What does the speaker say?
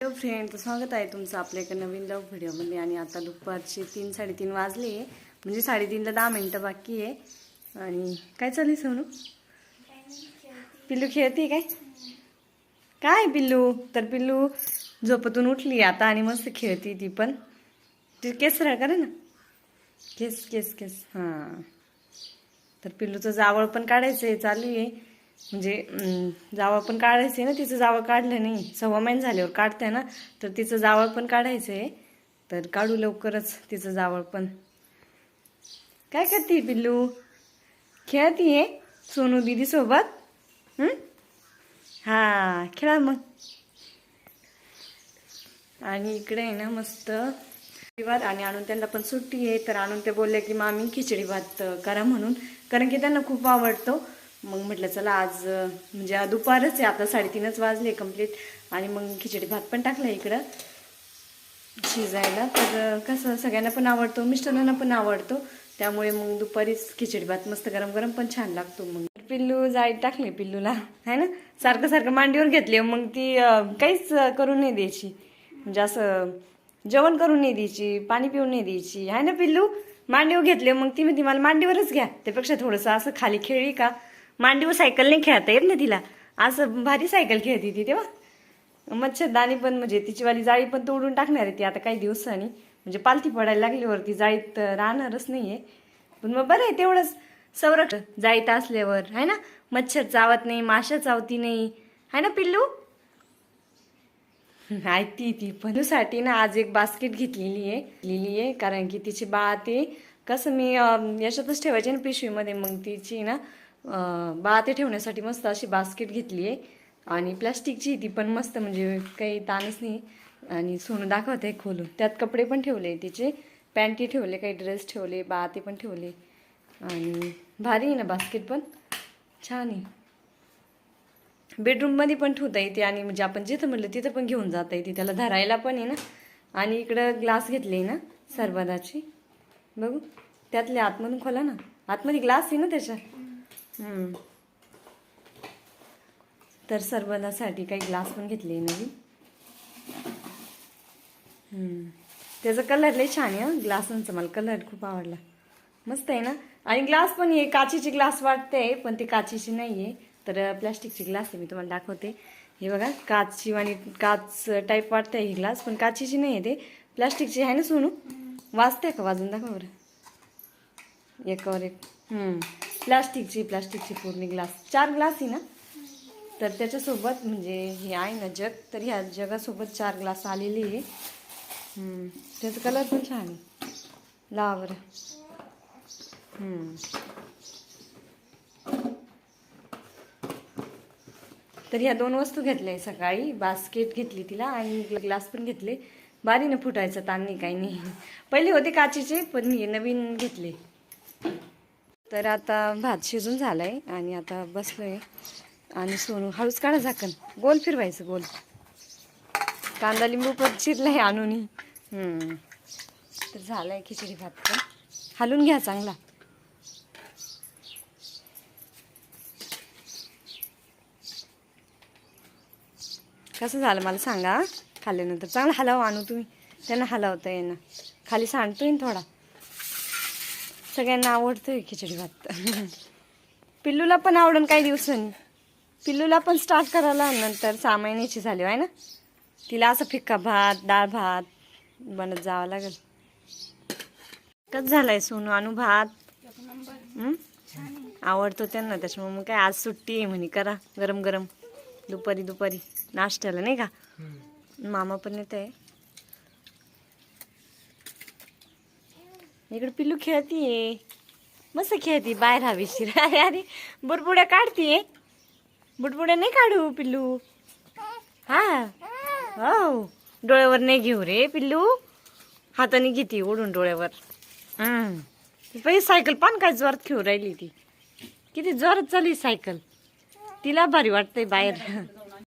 Hello friend तर स्वागत आहे तुमचं आपल्या एका नवीन लव व्हिडिओमध्ये आणि आता दुपारचे तीन साडेतीन वाजले. म्हणजे साडेतीनला दहा मिनटं बाकी आहे. आणि काय चालू आहे सोनू? पिल्लू खेळते काय? काय पिल्लू? तर पिल्लू झोपतून उठली आता आणि मस्त खेळती ती पण. ती केस सरळ करे ना. केस केस केस. हां. तर पिल्लूचं जावळ पण काढायचं आहे चालू आहे. म्हणजे जावळ पण काढायचं आहे ना तिचं जावळ काढलं नाही. सव्वा महिने झाल्यावर काढते ना तर तिचं जावळ पण काढायचं आहे तर काढू लवकरच तिचं जावळ पण. काय करते पिल्लू? आहे सोनू दिदी सोबत? हा खेळा मग. आणि इकडे आहे ना मस्त भात आणि आणून त्यांना पण सुट्टी आहे तर आणून ते बोलले की मामी खिचडी भात करा म्हणून. कारण की त्यांना खूप आवडतो. मग म्हटलं चला आज म्हणजे दुपारच आहे आता साडेतीनच वाजले कंप्लीट आणि मग खिचडी भात पण टाकला इकडं शिजायला. तर कसं सगळ्यांना पण आवडतो मिस्टरांना पण आवडतो. त्यामुळे मग दुपारीच खिचडी भात मस्त गरम गरम पण छान लागतो मग. पिल्लू जाळीत टाकले पिल्लूला. है ना? सारखं सारखं मांडीवर घेतले मग ती काहीच करून नाही द्यायची. म्हणजे असं जेवण करून नाही द्यायची पाणी पिऊन नाही द्यायची. आहे ना पिल्लू? मांडीवर घेतले मग ती म्हणते मला मांडीवरच घ्या. त्यापेक्षा थोडंसं असं खाली खेळली का? मांडीवर सायकल नाही खेळता येत ना तिला. असं भारी सायकल खेळते ती तेव्हा. मच्छरदाणी पण म्हणजे तिची वाली जाळी पण तोडून टाकणार आहे ती आता काही दिवसांनी. म्हणजे पालथी पडायला लागल्यावरती जाळीत राहणारच नाही आहे पण मग बरं आहे तेवढंच. संरक्षण. जाळीत असल्यावर आहे ना? मच्छर चावत नाही माशा चावती नाही. आहे ना पिल्लू? ऐकती ती पणसाठी ना आज एक बास्केट घेतलेली आहे. लिहिली आहे कारण की तिची बाळ ते कसं मी याच्यातच ठेवायचे ना पिशवीमध्ये मग तिची ना बाते ते ठेवण्यासाठी मस्त अशी बास्केट घेतली आहे. आणि प्लॅस्टिकची आहे ती पण मस्त म्हणजे काही ताणच नाही. आणि सोनं दाखवत आहे खोलून. त्यात कपडे पण ठेवले तिचे. पॅन्टी ठेवले काही ड्रेस ठेवले बा ते पण ठेवले. आणि भारी आहे ना बास्केट पण. छान आहे. बेडरूममध्ये पण ठेवता येते आणि म्हणजे आपण जिथं म्हटलं तिथं पण घेऊन जाता येते. त्याला धरायला पण आहे ना. आणि इकडं ग्लास घेतले ना सरबदाची बघू. त्यातल्या आतमधून खोला ना. आतमध्ये ग्लास आहे ना त्याच्या तर सरबदासाठी काही ग्लास पण घेतले नवीन. त्याचा कलर लय छान आहे ग्लासांचं ग्लासांचा मला कलर खूप आवडला. मस्त आहे ना? आणि ग्लास पण आहे काचेची ग्लास वाटते पण ते काचेची नाही आहे तर प्लॅस्टिकची ग्लास आहे मी तुम्हाला दाखवते. हे बघा काचची आणि काच टाईप वाटते ही ग्लास पण काचेची नाही आहे ते प्लॅस्टिकची आहे ना सोनू? वाजते का? वाजून दाखवा बरं. एकावर एक. प्लास्टिकची प्लास्टिकची पूर्ण ग्लास. चार ग्लास आहे ना? तर त्याच्यासोबत म्हणजे हे आहे ना जग. तर ह्या जगासोबत चार ग्लास आलेली आहे. त्याचा कलर पण छान आहे. लावर बरं. तर ह्या दोन वस्तू घेतल्या सकाळी. बास्केट घेतली तिला आणि ग्लास पण घेतले. बारीनं फुटायचं ताण नाही काही नाही. पहिले होते काचेचे पण हे नवीन घेतले. तर आता भात शिजून झालाय आणि आता बसलोय. आणि सोनू हळूच काढा झाकण. गोल फिरवायचं गोल. कांदा लिंबू पण चिरलाय आणून हम्म. तर झालाय खिचडी भात पण. हलून घ्या चांगला. कसं झालं मला सांगा? खाल्ल्यानंतर चांगलं हलाव आणू तुम्ही. त्यांना हलावता येणं खाली सांडतो ना थोडा. सगळ्यांना आवडतोय खिचडी भात. पिल्लूला पण आवडन काही दिवसांनी. पिल्लूला पण स्टार्ट करायला नंतर सहा महिन्याची झाली आहे ना? तिला असं फिक्का भात डाळ भात बनत जावं लागेल. कसं झालाय सोनू आणू भात? आवडतो त्यांना त्याच्यामुळे मग काय आज सुट्टी आहे म्हणे करा गरम गरम दुपारी दुपारी नाश्त्याला नाही का? मामा पण येत आहे इकडे पिल्लू खेळतीये. मस्त खेळती बाहेर हवेशीर अरे अरे बुडबुड्या काढतीये. बुडबुड्या नाही काढू पिल्लू. हा. हो. डोळ्यावर नाही घेऊ रे पिल्लू. हाताने घेते ओढून डोळ्यावर. पहिली सायकल पण काय जोरात खेळू राहिली ती. किती जोरात चालली सायकल. तिला भारी वाटतंय बाहेर.